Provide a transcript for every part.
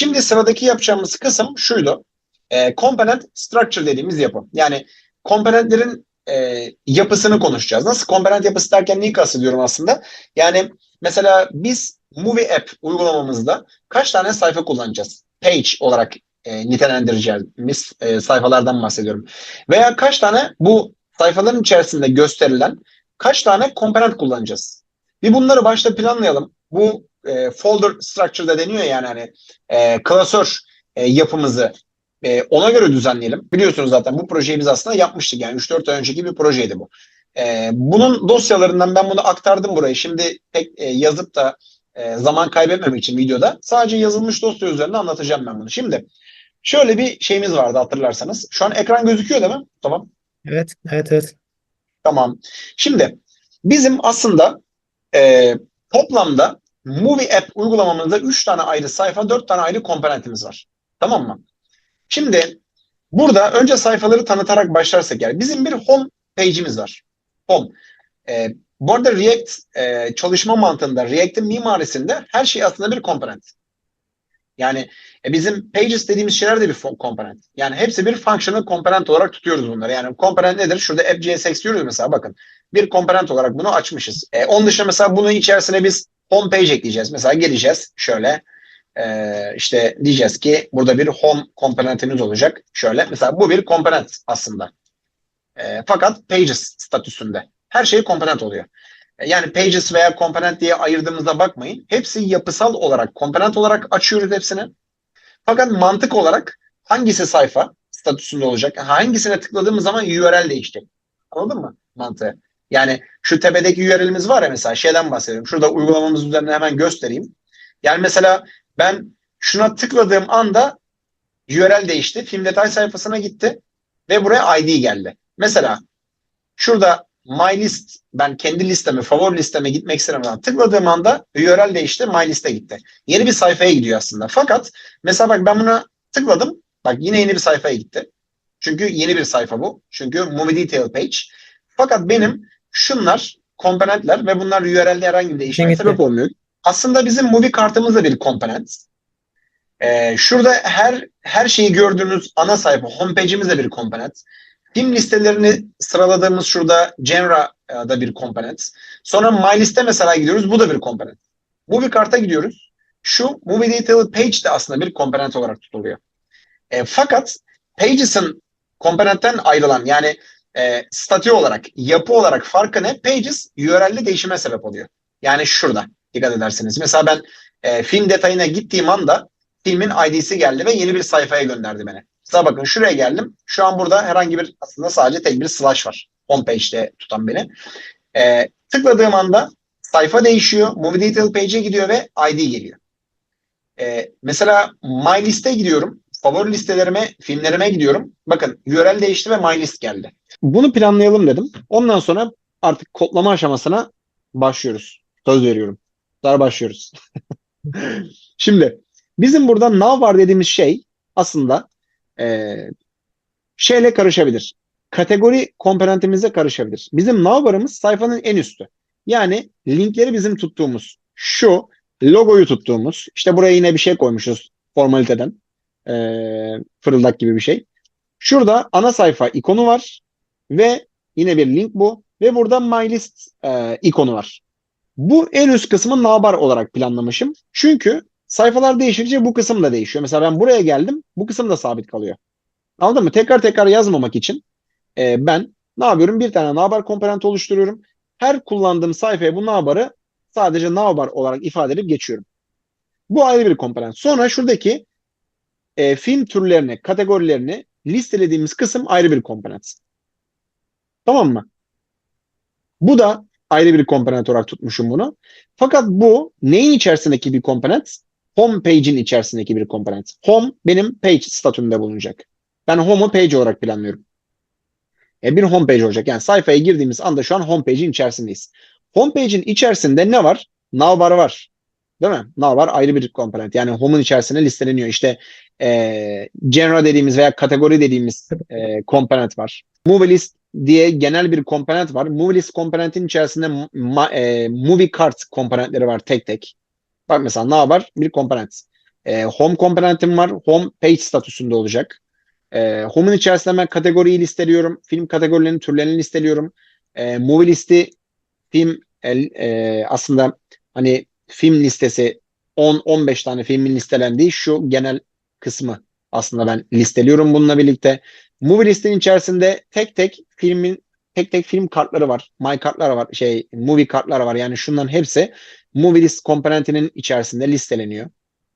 Şimdi sıradaki yapacağımız kısım şuydu. E, component structure dediğimiz yapı. Yani komponentlerin e, yapısını konuşacağız. Nasıl komponent yapısı derken neyi kastediyorum aslında? Yani mesela biz Movie App uygulamamızda kaç tane sayfa kullanacağız? Page olarak e, nitelendireceğimiz e, sayfalardan bahsediyorum. Veya kaç tane bu sayfaların içerisinde gösterilen kaç tane komponent kullanacağız? Bir bunları başta planlayalım. Bu e, folder structure'da deniyor yani hani e, klasör e, yapımızı e, ona göre düzenleyelim. Biliyorsunuz zaten bu projeyi biz aslında yapmıştık yani 3-4 ay önceki bir projeydi bu. E, bunun dosyalarından ben bunu aktardım buraya. Şimdi pek e, yazıp da e, zaman kaybetmemek için videoda sadece yazılmış dosya üzerinde anlatacağım ben bunu. Şimdi şöyle bir şeyimiz vardı hatırlarsanız. Şu an ekran gözüküyor değil mi? Tamam. Evet, evet, evet. Tamam. Şimdi bizim aslında e, toplamda Movie App uygulamamızda 3 tane ayrı sayfa, 4 tane ayrı komponentimiz var. Tamam mı? Şimdi burada önce sayfaları tanıtarak başlarsak yani bizim bir home page'imiz var. Home. E, bu arada React e, çalışma mantığında, React'in mimarisinde her şey aslında bir komponent. Yani e, bizim pages dediğimiz şeyler de bir komponent. Yani hepsi bir functional komponent olarak tutuyoruz bunları. Yani komponent nedir? Şurada app.jsx diyoruz mesela bakın. Bir komponent olarak bunu açmışız. E, onun dışında mesela bunun içerisine biz home page ekleyeceğiz. Mesela geleceğiz şöyle e, işte diyeceğiz ki burada bir home komponentimiz olacak. Şöyle mesela bu bir komponent aslında. E, fakat pages statüsünde. Her şey komponent oluyor. E, yani pages veya komponent diye ayırdığımızda bakmayın. Hepsi yapısal olarak, komponent olarak açıyoruz hepsini. Fakat mantık olarak hangisi sayfa statüsünde olacak? Hangisine tıkladığımız zaman URL değişecek. Anladın mı mantığı? Yani şu tepedeki URL'imiz var ya mesela şeyden bahsediyorum. Şurada uygulamamız üzerine hemen göstereyim. Yani mesela ben şuna tıkladığım anda URL değişti. Film detay sayfasına gitti ve buraya ID geldi. Mesela şurada my list ben kendi listeme, favori listeme gitmek istemem. Tıkladığım anda URL değişti, my liste gitti. Yeni bir sayfaya gidiyor aslında. Fakat mesela bak ben buna tıkladım. Bak yine yeni bir sayfaya gitti. Çünkü yeni bir sayfa bu. Çünkü movie detail page. Fakat benim şunlar komponentler ve bunlar URL'de herhangi bir değişime sebep olmuyor. Aslında bizim movie kartımız da bir komponent. Ee, şurada her her şeyi gördüğünüz ana sayfa, homepage'imiz de bir komponent. Film listelerini sıraladığımız şurada Genra'da bir komponent. Sonra My Liste mesela gidiyoruz. Bu da bir komponent. Movie karta gidiyoruz. Şu Movie Detail Page de aslında bir komponent olarak tutuluyor. E, fakat Pages'ın komponentten ayrılan yani e, statü olarak, yapı olarak farkı ne? Pages URL'de değişime sebep oluyor. Yani şurada dikkat ederseniz. Mesela ben e, film detayına gittiğim anda filmin ID'si geldi ve yeni bir sayfaya gönderdi beni. Mesela bakın şuraya geldim. Şu an burada herhangi bir aslında sadece tek bir slash var. Homepage'de tutan beni. E, tıkladığım anda sayfa değişiyor. Movie Detail Page'e gidiyor ve ID geliyor. E, mesela My List'e gidiyorum. Favori listelerime, filmlerime gidiyorum. Bakın URL değişti ve My List geldi. Bunu planlayalım dedim. Ondan sonra artık kodlama aşamasına başlıyoruz. Söz veriyorum. Daha başlıyoruz. Şimdi bizim burada now var dediğimiz şey aslında e, şeyle karışabilir. Kategori komponentimizle karışabilir. Bizim navbarımız sayfanın en üstü. Yani linkleri bizim tuttuğumuz şu logoyu tuttuğumuz işte buraya yine bir şey koymuşuz formaliteden e, fırıldak gibi bir şey. Şurada ana sayfa ikonu var ve yine bir link bu ve burada my list e, ikonu var. Bu en üst kısmı navbar olarak planlamışım. Çünkü sayfalar değişince bu kısım da değişiyor. Mesela ben buraya geldim bu kısım da sabit kalıyor. Anladın mı? Tekrar tekrar yazmamak için e, ben ne yapıyorum? Bir tane navbar komponenti oluşturuyorum. Her kullandığım sayfaya bu navbarı sadece navbar olarak ifade edip geçiyorum. Bu ayrı bir komponent. Sonra şuradaki e, film türlerini, kategorilerini listelediğimiz kısım ayrı bir komponent. Tamam mı? Bu da ayrı bir komponent olarak tutmuşum bunu. Fakat bu neyin içerisindeki bir komponent? Home page'in içerisindeki bir komponent. Home benim page statümde bulunacak. Ben home'u page olarak planlıyorum. E, bir home page olacak. Yani sayfaya girdiğimiz anda şu an home page'in içerisindeyiz. Home page'in içerisinde ne var? Navbar var. Değil mi? Navbar ayrı bir komponent. Yani home'un içerisine listeleniyor. İşte e, genre dediğimiz veya kategori dediğimiz e, komponent var. Movie list diye genel bir komponent var. Movie list komponentin içerisinde ma, e, movie cart komponentleri var tek tek. Bak mesela ne var? Bir komponent. E, home komponentim var. Home page statüsünde olacak. E, home'un içerisinde ben kategoriyi listeliyorum. Film kategorilerinin türlerini listeliyorum. E, movie listi film el- e, aslında hani film listesi 10-15 tane filmin listelendiği şu genel kısmı aslında ben listeliyorum bununla birlikte. Movie listenin içerisinde tek tek filmin tek tek film kartları var. My kartları var. Şey movie kartları var. Yani şunların hepsi movie list komponentinin içerisinde listeleniyor.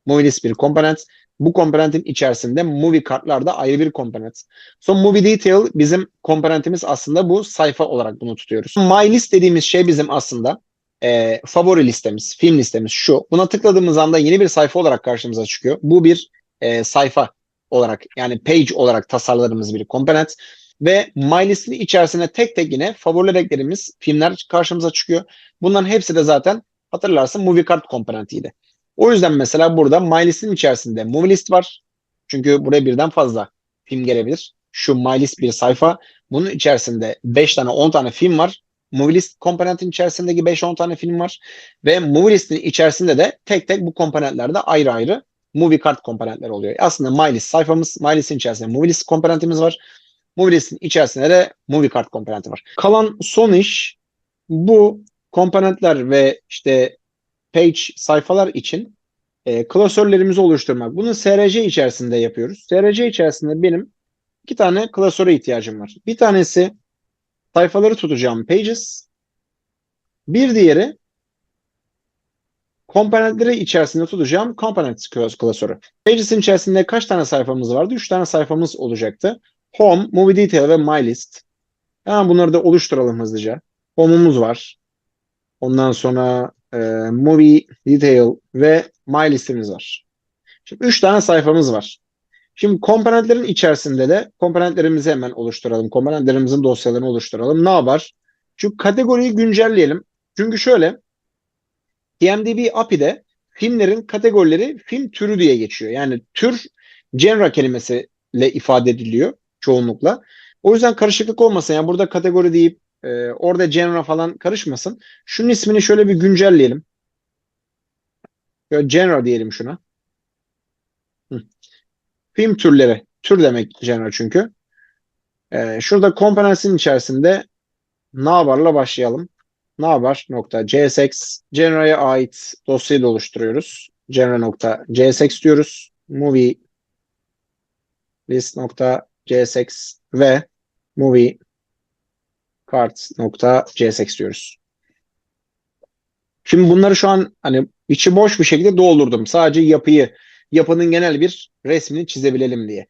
Movie list bir komponent. Bu komponentin içerisinde movie kartlar da ayrı bir komponent. Son movie detail bizim komponentimiz aslında bu sayfa olarak bunu tutuyoruz. My list dediğimiz şey bizim aslında e, favori listemiz, film listemiz şu. Buna tıkladığımız anda yeni bir sayfa olarak karşımıza çıkıyor. Bu bir e, sayfa olarak yani page olarak tasarladığımız bir komponent. Ve My List'in içerisine tek tek yine favoriler eklediğimiz filmler karşımıza çıkıyor. Bunların hepsi de zaten hatırlarsın movie card komponentiydi. O yüzden mesela burada My List'in içerisinde movie list var. Çünkü buraya birden fazla film gelebilir. Şu My List bir sayfa. Bunun içerisinde 5 tane 10 tane film var. Movie List komponentin içerisindeki 5-10 tane film var. Ve Movie List'in içerisinde de tek tek bu komponentlerde ayrı ayrı movie card komponentler oluyor. Aslında My List sayfamız, My List'in içerisinde movie list komponentimiz var. Movie List'in içerisinde de movie card komponenti var. Kalan son iş bu komponentler ve işte page sayfalar için e, klasörlerimizi oluşturmak. Bunu SRC içerisinde yapıyoruz. SRC içerisinde benim iki tane klasöre ihtiyacım var. Bir tanesi sayfaları tutacağım pages. Bir diğeri komponentleri içerisinde tutacağım components klasörü. Pages'in içerisinde kaç tane sayfamız vardı? 3 tane sayfamız olacaktı. Home, Movie Detail ve My List. Hemen bunları da oluşturalım hızlıca. Home'umuz var. Ondan sonra e, Movie Detail ve My List'imiz var. Şimdi 3 tane sayfamız var. Şimdi komponentlerin içerisinde de komponentlerimizi hemen oluşturalım. Komponentlerimizin dosyalarını oluşturalım. Ne yapar? Şu kategoriyi güncelleyelim. Çünkü şöyle TMDB API'de filmlerin kategorileri film türü diye geçiyor. Yani tür genre kelimesiyle ifade ediliyor çoğunlukla. O yüzden karışıklık olmasın. Yani burada kategori deyip e, orada genre falan karışmasın. Şunun ismini şöyle bir güncelleyelim. Şöyle genre diyelim şuna. Film türleri. Tür demek genre çünkü. E, şurada komponensin içerisinde navbar'la başlayalım. Navbar nokta csx genre'ye ait dosyayı da oluşturuyoruz. Genre nokta csx diyoruz. Movie list nokta csx ve movie cards nokta csx diyoruz. Şimdi bunları şu an hani içi boş bir şekilde doldurdum. Sadece yapıyı, yapının genel bir resmini çizebilelim diye.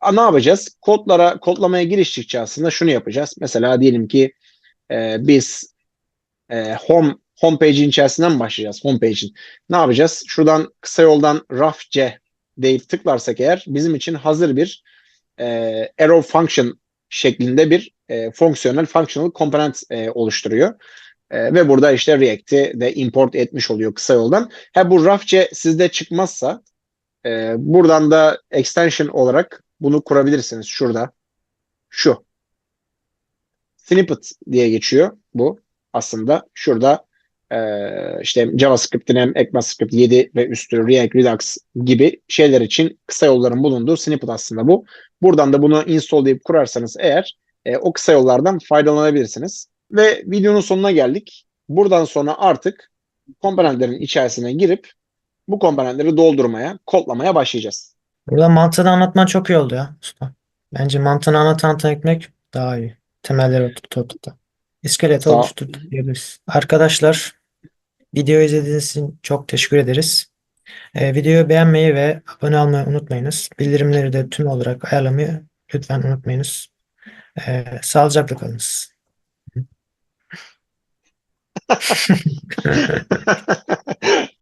A, ne yapacağız? Kodlara, kodlamaya giriştikçe aslında şunu yapacağız. Mesela diyelim ki e, biz e, home homepage'in içerisinden başlayacağız. Homepage'in. Ne yapacağız? Şuradan kısa yoldan rafc deyip tıklarsak eğer bizim için hazır bir e, arrow function şeklinde bir e, fonksiyonel functional komponent e, oluşturuyor. E, ve burada işte React'i de import etmiş oluyor kısa yoldan. Ha bu rafc sizde çıkmazsa e, buradan da extension olarak bunu kurabilirsiniz. Şurada. Şu. Snippet diye geçiyor bu aslında. Şurada e, işte JavaScript'in hem ECMAScript 7 ve üstü React Redux gibi şeyler için kısa yolların bulunduğu snippet aslında bu. Buradan da bunu install deyip kurarsanız eğer e, o kısa yollardan faydalanabilirsiniz. Ve videonun sonuna geldik. Buradan sonra artık komponentlerin içerisine girip bu komponentleri doldurmaya, kodlamaya başlayacağız. Burada mantığını anlatman çok iyi oldu ya usta. Bence mantığını anlatan ekmek daha iyi. Temelleri oturttu. İskeleti oluşturduk diyebiliriz. Arkadaşlar video izlediğiniz için çok teşekkür ederiz. Ee, videoyu beğenmeyi ve abone olmayı unutmayınız. Bildirimleri de tüm olarak ayarlamayı lütfen unutmayınız. Ee, sağlıcakla kalınız.